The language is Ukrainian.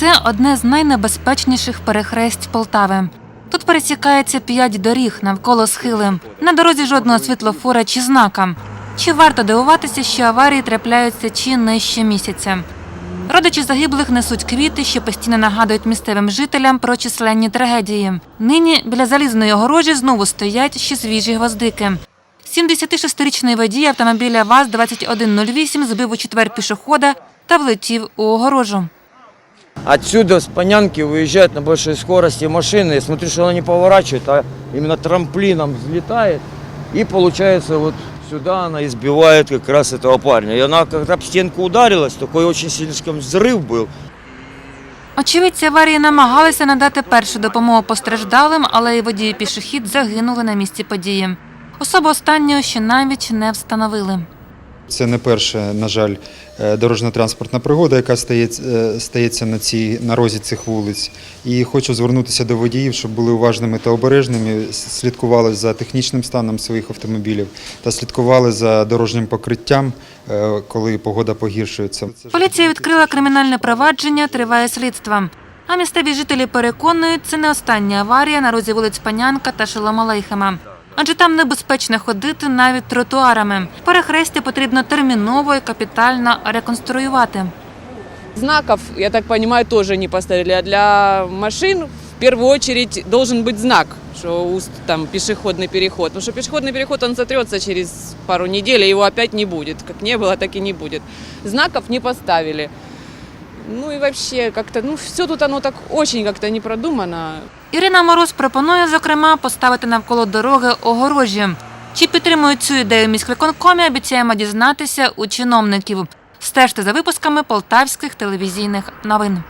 Це одне з найнебезпечніших перехресть Полтави. Тут пересікається п'ять доріг навколо схили. На дорозі жодного світлофора чи знака. Чи варто дивуватися, що аварії трапляються чи не щомісяця? Родичі загиблих несуть квіти, що постійно нагадують місцевим жителям про численні трагедії. Нині біля залізної огорожі знову стоять ще свіжі гвоздики. 76-річний водій автомобіля ВАЗ-2108 збив у четвер пішохода та влетів у огорожу. Отсюда с Понянки выезжает на большой скорости машина. Я смотрю, что она не поворачивает, а именно трамплином взлетает. И получается вот сюда она избивает как раз этого парня. И она когда об стенку ударилась, такой очень слишком взрыв был. Очевидці аварії намагалися надати першу допомогу постраждалим, але і водій і пішохід загинули на місці події. Особу останнього ще навіть не встановили. Це не перша, на жаль, е, дорожньо-транспортна пригода, яка стається, е, на цій на розі цих вулиць. І хочу звернутися до водіїв, щоб були уважними та обережними, слідкували за технічним станом своїх автомобілів та слідкували за дорожнім покриттям, е, коли погода погіршується. Поліція відкрила кримінальне провадження, триває слідство. А місцеві жителі переконують, це не остання аварія на розі вулиць Панянка та Шоломалейхема Адже там небезпечно ходити навіть тротуарами. Перехрестя потрібно терміново і капітально реконструювати. Знаков, я так понимаю, тоже не поставили. А для машин в первую очередь должен быть знак, что уст- там пешеходный переход. Потому что пешеходный переход, он сотрется через пару недель, и его опять не будет. Как не было, так и не будет. Знаков не поставили. Ну и вообще как-то, ну все тут оно так очень как-то не продумано. Ірина Мороз пропонує, зокрема, поставити навколо дороги огорожі. Чи підтримують цю ідею міськвиконкомі, обіцяємо дізнатися у чиновників. Стежте за випусками полтавських телевізійних новин.